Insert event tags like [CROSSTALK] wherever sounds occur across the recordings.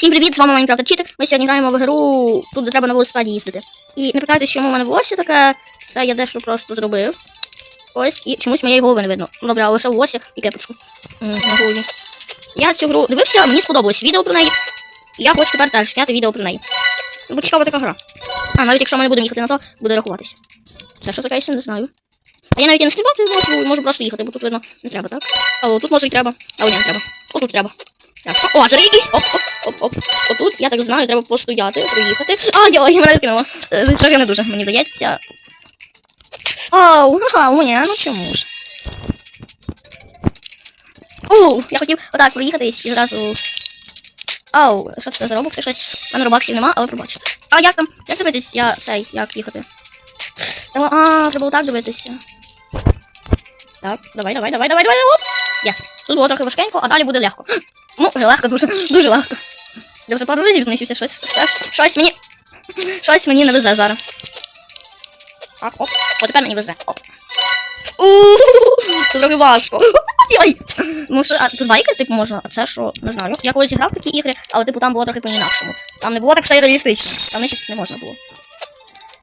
Всім привіт, з вами Майнкрафт Читер. Ми сьогодні граємо в гру, тут де треба на велосипеді їздити. І не питайте, чому в мене волосся таке, це я дещо просто зробив. Ось, і чомусь моєї голови не видно. Добре, лише волосся і кепочку. Я цю гру дивився, мені сподобалось відео про неї. Я хочу тепер теж зняти відео про неї. Бо цікава така гра. А, навіть якщо ми не будемо їхати на то, буде рахуватися. Це що таке, я не знаю. А я навіть і не стрибати можу, можу просто їхати, бо тут видно не треба, так? А тут може і треба. А не треба. О, треба. О, це якийсь. Оп, оп, оп, оп. Отут, я так знаю, треба постояти, проїхати. А, йой, мене кинуло. Е, Трохи не дуже, мені здається. Оу, ага, у мене, ну чому ж? Оу, я хотів отак проїхатись і зразу. Оу, що це за робокси? Щось. У мене робаксів нема, але пробачте. А як там? Як дивитись? Я цей, як їхати? Треба, а, треба отак дивитися. Так, давай, давай, давай, давай, давай, оп. Єс. Тут було трохи важкенько, а далі буде легко. Ну, вже легко, дуже, дуже легко. Я вже пару разів знищився, щось, щось, щось мені. Щось мені не везе зараз. Так, оп. О, тепер мені везе. Оп. Це трохи важко. Ой. Ну що, а тут байки, типу, можна, а це що, не знаю. Я колись грав в такі ігри, але типу там було трохи по-інакшому. Там не було так все реалістично. Там нищитись не можна було.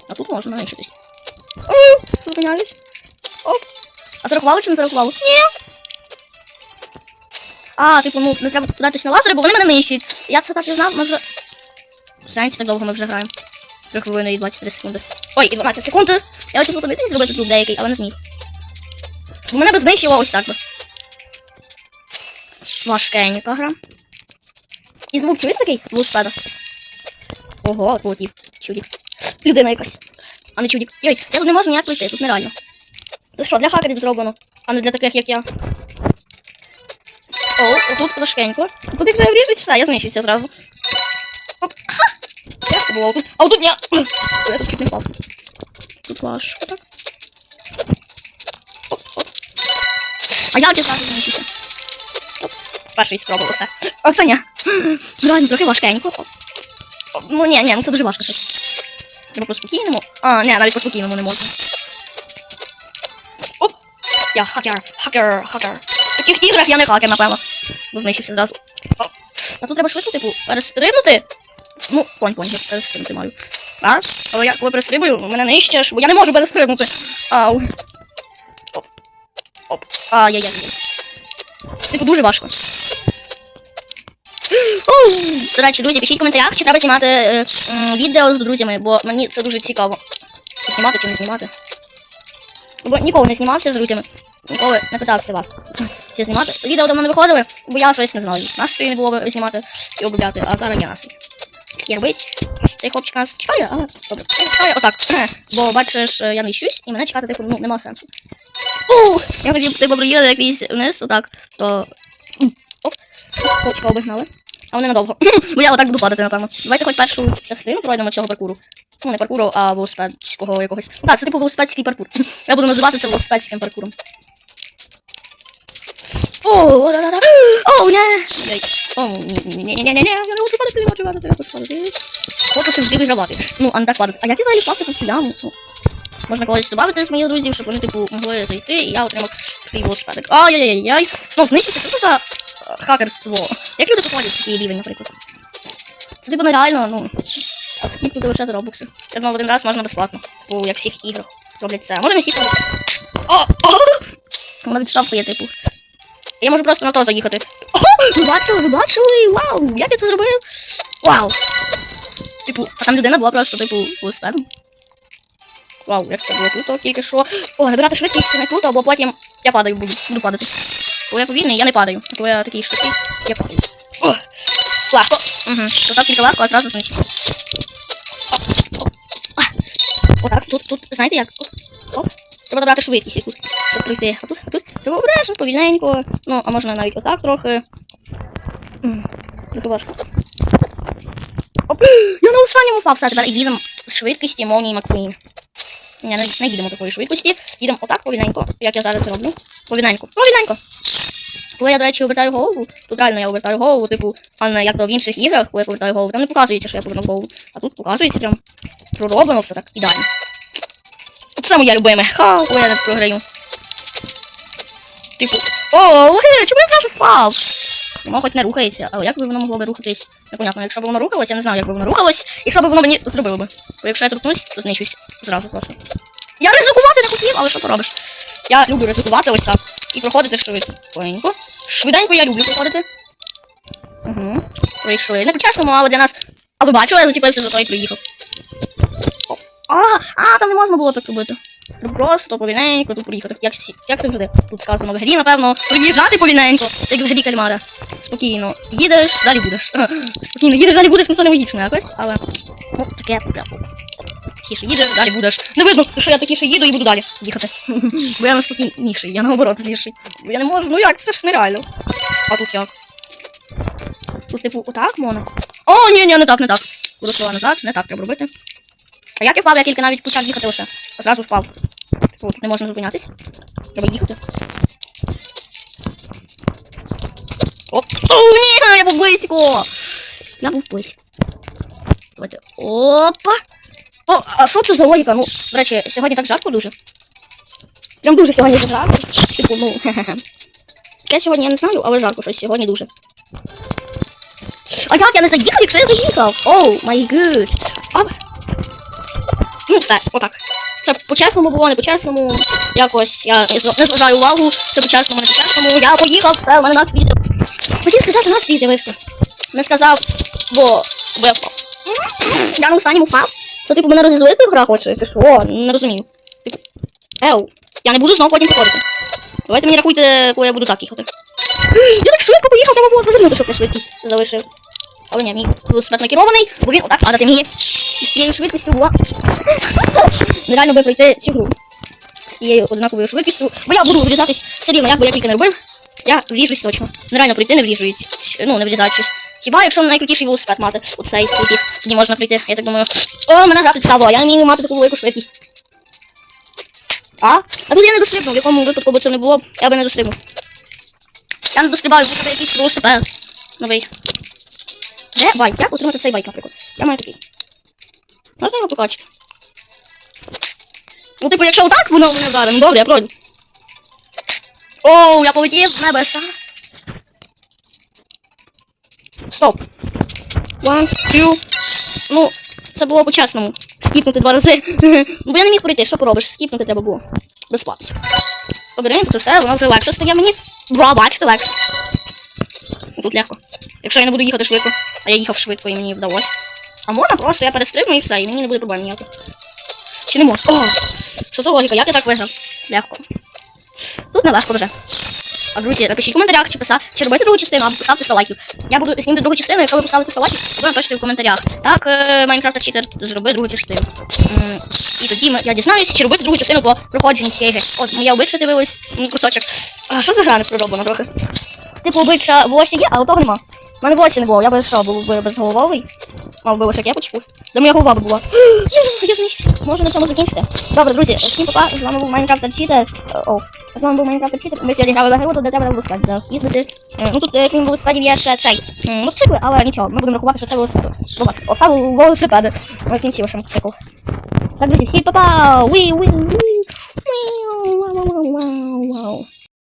А тут можна нищитись. Зупиняюсь. Оп. А зарахували чи не зарахували? Ні. А, типу, ну, не треба податись на лазери, бо вони мене нищать. Я це так і знав, ми вже. Знаєте, так довго ми вже граємо. 3 хвилини і 23 секунди. Ой, і 12 секунд. Я хотів подивитись зробити тут деякий, але не зміг. Бо мене би знищило ось так би. Важкенька гра. І звук чуєте такий? Велосипеда. Ого, полетів. Чудік. Людина якась. А не чудік. Йой, я тут не можу ніяк пройти, тут нереально. Це що, для хакерів зроблено, а не для таких, як я. О, тут важкенько. Тут якщо я вріжусь, все, я знищуся зразу. Оп. Ха! Як було тут? А тут ні. Я тут чуть не впав. Тут важко, так? Оп, оп. А я зараз знищуся. Оп. Перший спробував все. Оце ні. Реально, трохи важкенько. Оп. Оп. Ну ні, ні, ну це дуже важко щось. Треба по-спокійному. А, ні, навіть по-спокійному не можна. Оп. Я хакер, хакер, хакер. Таких іграх я не хакер, напевно. Бо знищився зразу. А тут треба швидко, типу, перестрибнути. Ну, понь, понь, я перестрибнути маю. А? Але я коли перестрибую, мене нищиш, бо я не можу перестрибнути. Ау. Оп. Оп. Ай-яй-яй. Типу дуже важко. До речі, друзі, пишіть в коментарях, чи треба знімати е, м, відео з друзями, бо мені це дуже цікаво. Знімати чи не знімати. Бо ніколи не знімався з друзями. Ніколи не питався вас. Чи знімати. Відео давно не виходили, бо я щось не знаю. Настрою не було би знімати і обробляти, а зараз є настрій. Я робить. Цей хлопчик нас чекає, але добре. Він чекає отак. [CLEARS THROAT] Бо бачиш, я не щусь, і мене чекати типу, ну, нема сенсу. Ух! Я хотів типу проїхати якийсь вниз, отак, то. Оп. Хлопчика обігнали. А вони надовго. [CLEARS THROAT] Бо я отак буду падати, напевно. Давайте хоч першу частину пройдемо цього паркуру. Ну, не паркуру, а велосипедського якогось. Так, це типу велосипедський паркур. [CLEARS THROAT] Я буду називати це велосипедським паркуром. О, да-да-да. О, ні. Ой. О, ні, ні, ні, ні, ні, ні, ні, я не хочу падати, не хочу падати, не хочу падати. Хочу завжди вигравати. Ну, а не так падати. А я взагалі впасти тут цю яму? Ну, Можна когось додати з моїх друзів, щоб вони, типу, могли зайти, і я отримав такий велосипедик. Ай-яй-яй-яй. Знов знищити, це е, хакерство? Як люди походять в такий рівень, наприклад? Це типу нереально, ну. А скільки туди лише за робокси. Я думав, один раз можна безплатно. Бо як всіх іграх роблять це. Може не всіх роблять. О! Вона відштовхує, типу. Я можу просто на то заїхати. Ви бачили, ви бачили? Вау! Як я це зробив? Вау! Типу, а там людина була просто, типу, велосипедом. Вау, як це було круто, тільки що. О, набирати швидкість це не круто, бо потім я падаю буду, буду падати. Коли я повільний, я не падаю. А коли я такий швидкий, я падаю. Легко. Угу. То так легко, а зразу знищу. Отак, тут, тут, знаєте як? Оп. Треба добрати швидкість якусь, щоб пройти. А тут, а тут треба обережно, повільненько. Ну, а можна навіть отак трохи. Трохи важко. Оп. [GASPS] Я на останньому впав, все, тепер їдемо з швидкості молнії Маккуїн. Ні, не, не їдемо такої швидкості. Їдемо отак повільненько, як я зараз це роблю. Повільненько. Повільненько. Коли я, до речі, обертаю голову, тут реально я обертаю голову, типу, а не як то в інших іграх, коли я повертаю голову, там не показується, що я повернув голову. А тут показується прям пророблено все так ідеально. Це моя любиме. Ха, коли я не програю. Типу. О, ой, чому я зразу впав? Воно хоч не рухається, але як би воно могло би рухатись? Непонятно, якщо б воно рухалось, я не знаю, як би воно рухалось, і що би воно мені зробило би. Бо якщо я торкнусь, то знищусь зразу просто. Я ризикувати не хотів, але що поробиш? Я люблю ризикувати ось так. І проходити швидко. Швиденько я люблю проходити. Угу. Прийшли. Не по-чесному, але для нас. А ви бачили, я зачепився за той приїхав. А, а, там не можна було так робити. Треба Просто повільненько тут приїхати. Як, як це завжди? Тут сказано в грі, напевно, приїжджати повільненько, як в грі кальмара. Спокійно їдеш, далі будеш. [LAUGHS] Спокійно їдеш, далі будеш, ну це не логічно якось, але. Ну, таке прям. Тихіше їдеш, далі будеш. Не видно, що я такіше їду і буду далі їхати. [LAUGHS] Бо я неспокійніший, я наоборот зліший. Бо я не можу, ну як, це ж нереально. А тут як? Тут, типу, отак можна? О, ні, ні, не так, не так. Буду села назад, не так треба робити. А як я впав, я тільки навіть почав їхати лише. Одразу впав. Типу, не можна зупинятись. Треба їхати. Оп. О, ні, я був близько. Я був близько. Давайте. Опа. О, а що це за логіка? Ну, до речі, сьогодні так жарко дуже. Прям дуже сьогодні жарко. Типу, ну. [LAUGHS] Я сьогодні я не знаю, але жарко щось сьогодні дуже. А як я не заїхав, якщо я заїхав? Оу, май гуд. Ну, все, отак. Це по-чесному було, не по-чесному. Якось я не зважаю увагу, це по-чесному, не по-чесному. Я поїхав, все, у мене нас відео. Хотів сказати, нас свій з'явився. Не сказав, бо, бо я впав. Я на останньому впав. Це типу мене розізлити гра хоче, чи що? Не розумію. Типу, Еу, я не буду знову потім приходити. Давайте мені рахуйте, коли я буду так їхати. Я так швидко поїхав, треба було звернути, щоб я швидкість залишив. Але ні, мій велосипед накерований, бо він отак падати вміє. І з тією швидкістю була. Нереально би пройти цю гру. З тією однаковою швидкістю. Бо я буду врізатись все рівно, як би я тільки не робив. Я вріжусь точно. Нереально пройти, не вріжують. Ну, не врізаючись. Хіба якщо найкрутіший велосипед мати, оцей цей, тоді можна пройти, я так думаю. О, мене гра підставила, я не вмію мати таку велику швидкість. А? А тут я не дострибнув, в якому випадку би це не було, я би не дострибнув. Я не дострибаю, бо якийсь велосипед. Новий. Де байк? Як отримати цей байк, наприклад? Я маю такий. Можна його покачати? Ну, типу, якщо отак воно мене вдарить, ну добре, я пройду. Оу, я полетів в небеса. Стоп. One, two. Ну, це було по-чесному. Скіпнути два рази. [LAUGHS] Ну, Бо я не міг пройти, що поробиш? Скіпнути треба було. Безплатно. Лабіринт, це все, воно вже легше стає мені. Два, бачите, легше. Тут легко. Якщо я не буду їхати швидко, а я їхав швидко і мені вдалося. А можна просто я перестрибну і все, і мені не буде проблем ніяких. Чи не? О, що за логіка? Як я так виграв? Легко. Тут не легко вже. А друзі, напишіть в коментарях, чи писати, чи другу частину, або поставте 100 лайків. Я буду знімати другу частину, якщо ви поставите 100 лайків, ви напишете в коментарях. Так, е, Майнкрафт Читер, зроби другу частину. М, тоді я дізнаюсь, чи робити другу частину по проходженню цієї гри. От, моя обличчя дивилась, кусочок. А що за гра не трохи? Типу, обличчя волосся є, але того нема. У мене волосся не було, я би що, був би безголовий. Мав би лише кепочку. Де моя голова була. [GASPS] Я знищився. Можу на цьому закінчити. Добре, друзі, всім пока. З вами був Майнкрафт Читер. О, з вами був Майнкрафт Читер. Ми сьогодні грали в гру, де треба на їздити. Е, Ну тут, е, крім велосипедів, є ще цей м, мотоцикли, але нічого, ми будемо рахувати, що це велосипед. Побачите, оце велосипеди. Ми кінці лише мотоцикл. Так, друзі, всім пока! Уі, уі, уі. Уі, вау, вау, вау, вау, вау.